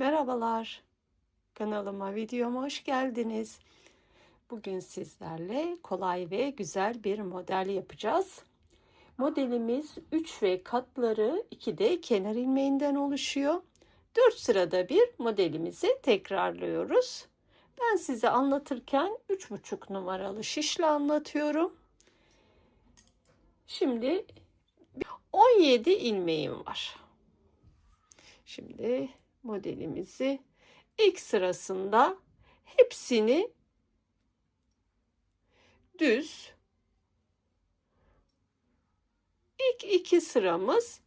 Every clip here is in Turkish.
Merhabalar. Kanalıma, videoma hoş geldiniz. Bugün sizlerle kolay ve güzel bir model yapacağız. Modelimiz 3 ve katları 2'de kenar ilmeğinden oluşuyor. 4 sırada bir modelimizi tekrarlıyoruz. Ben size anlatırken 3,5 numaralı şişle anlatıyorum. Şimdi 17 ilmeğim var. Şimdi modelimizi ilk sırasında hepsini düz ilk iki sıramız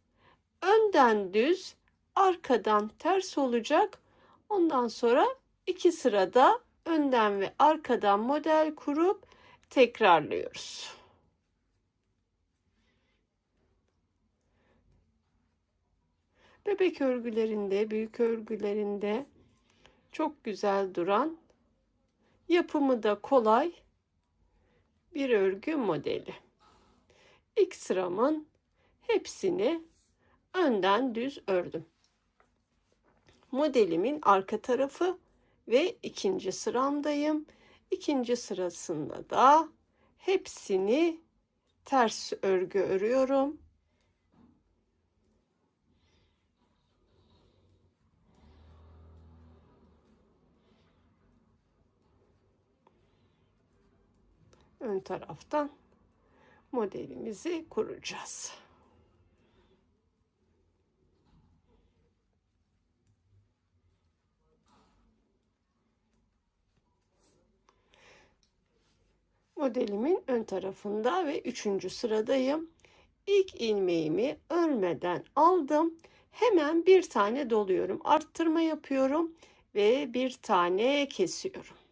önden düz arkadan ters olacak ondan sonra iki sırada önden ve arkadan model kurup tekrarlıyoruz. Bebek örgülerinde, büyük örgülerinde çok güzel duran, yapımı da kolay bir örgü modeli. İlk sıramın hepsini önden düz ördüm. Modelimin arka tarafı ve ikinci sıramdayım. İkinci sırasında da hepsini ters örgü örüyorum. Ön taraftan modelimizi kuracağız. Modelimin ön tarafında ve üçüncü sıradayım. İlk ilmeğimi örmeden aldım. Hemen bir tane doluyorum. Arttırma yapıyorum ve bir tane kesiyorum.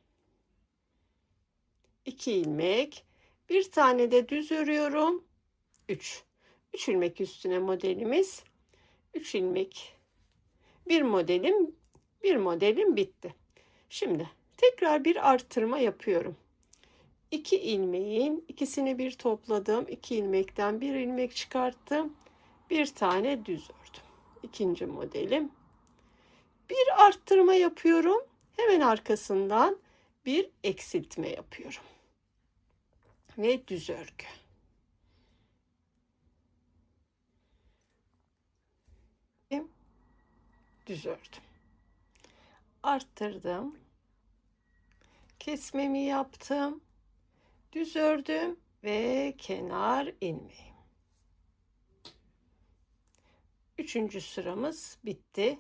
2 ilmek bir tane de düz örüyorum. 3 3 ilmek üstüne modelimiz. 3 ilmek. Bir modelim bir modelim bitti. Şimdi tekrar bir arttırma yapıyorum. 2 ilmeğin ikisini bir topladım. 2 ilmekten bir ilmek çıkarttım. Bir tane düz ördüm. İkinci modelim. Bir arttırma yapıyorum. Hemen arkasından bir eksiltme yapıyorum ve düz örgü. Düz ördüm. Arttırdım. Kesmemi yaptım. Düz ördüm ve kenar ilmeğim. Üçüncü sıramız bitti.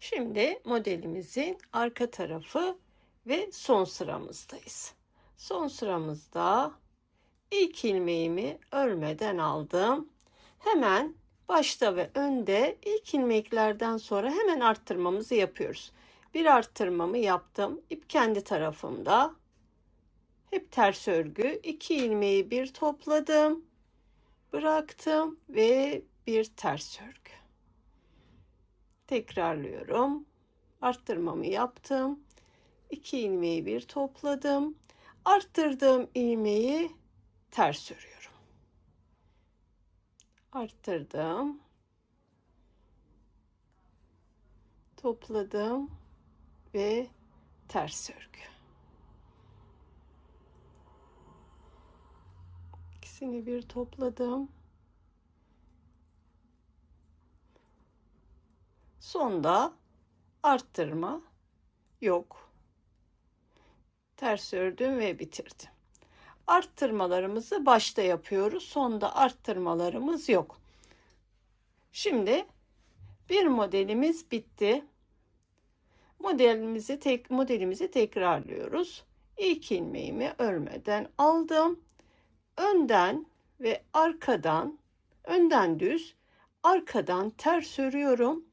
Şimdi modelimizin arka tarafı ve son sıramızdayız. Son sıramızda ilk ilmeğimi örmeden aldım. Hemen başta ve önde ilk ilmeklerden sonra hemen arttırmamızı yapıyoruz. Bir arttırmamı yaptım. İp kendi tarafımda. Hep ters örgü. İki ilmeği bir topladım. Bıraktım ve bir ters örgü. Tekrarlıyorum. Arttırmamı yaptım. İki ilmeği bir topladım. Arttırdığım ilmeği ters örüyorum. Arttırdım. Topladım ve ters örgü. İkisini bir topladım. Sonda arttırma yok. Ters ördüm ve bitirdim arttırmalarımızı başta yapıyoruz. Sonda arttırmalarımız yok. Şimdi bir modelimiz bitti. Modelimizi tek modelimizi tekrarlıyoruz. İlk ilmeğimi örmeden aldım. Önden ve arkadan önden düz, arkadan ters örüyorum.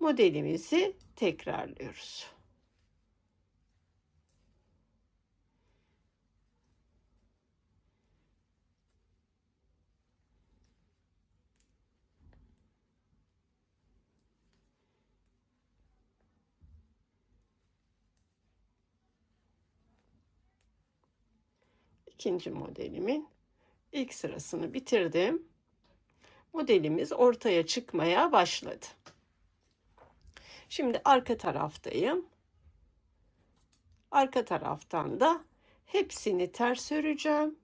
Modelimizi tekrarlıyoruz. İkinci modelimin ilk sırasını bitirdim. Modelimiz ortaya çıkmaya başladı. Şimdi arka taraftayım. Arka taraftan da hepsini ters öreceğim.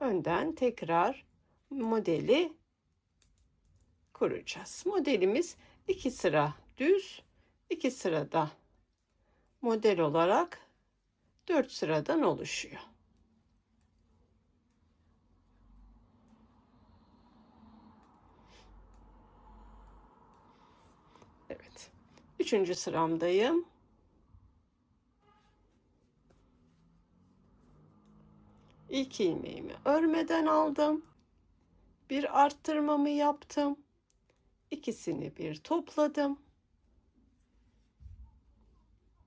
Önden tekrar modeli kuracağız. Modelimiz iki sıra düz, iki sırada model olarak dört sıradan oluşuyor. Evet. Üçüncü sıramdayım. İlk ilmeğimi örmeden aldım. Bir arttırmamı yaptım. İkisini bir topladım.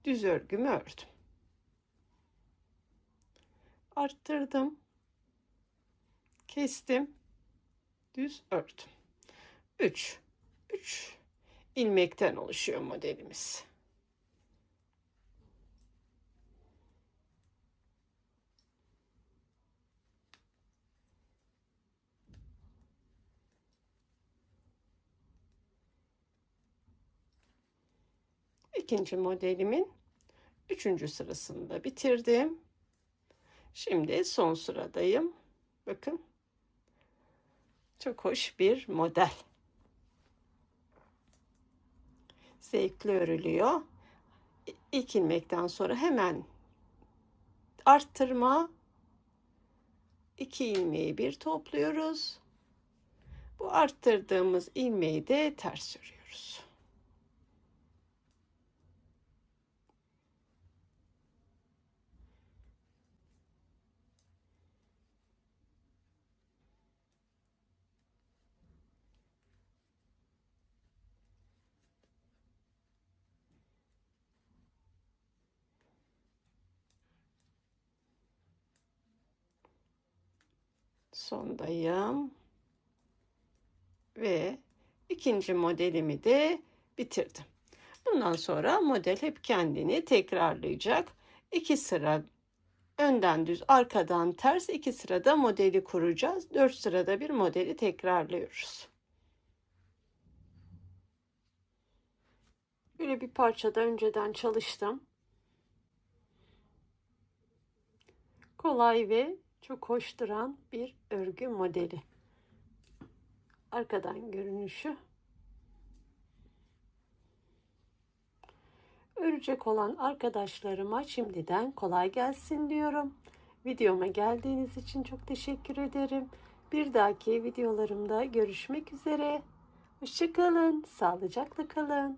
Düz örgümü ördüm. Arttırdım. Kestim. Düz ördüm. 3 3 ilmekten oluşuyor modelimiz. İkinci modelimin üçüncü sırasını da bitirdim. Şimdi son sıradayım. Bakın. Çok hoş bir model. Zevkli örülüyor. İlk ilmekten sonra hemen arttırma. iki ilmeği bir topluyoruz. Bu arttırdığımız ilmeği de ters örüyoruz. Sondayım. Ve ikinci modelimi de bitirdim. Bundan sonra model hep kendini tekrarlayacak. İki sıra önden düz arkadan ters iki sırada modeli kuracağız. Dört sırada bir modeli tekrarlıyoruz. Böyle bir parçada önceden çalıştım. Kolay ve çok hoş duran bir örgü modeli. Arkadan görünüşü. Örecek olan arkadaşlarıma şimdiden kolay gelsin diyorum. Videoma geldiğiniz için çok teşekkür ederim. Bir dahaki videolarımda görüşmek üzere. Hoşçakalın, sağlıcakla kalın.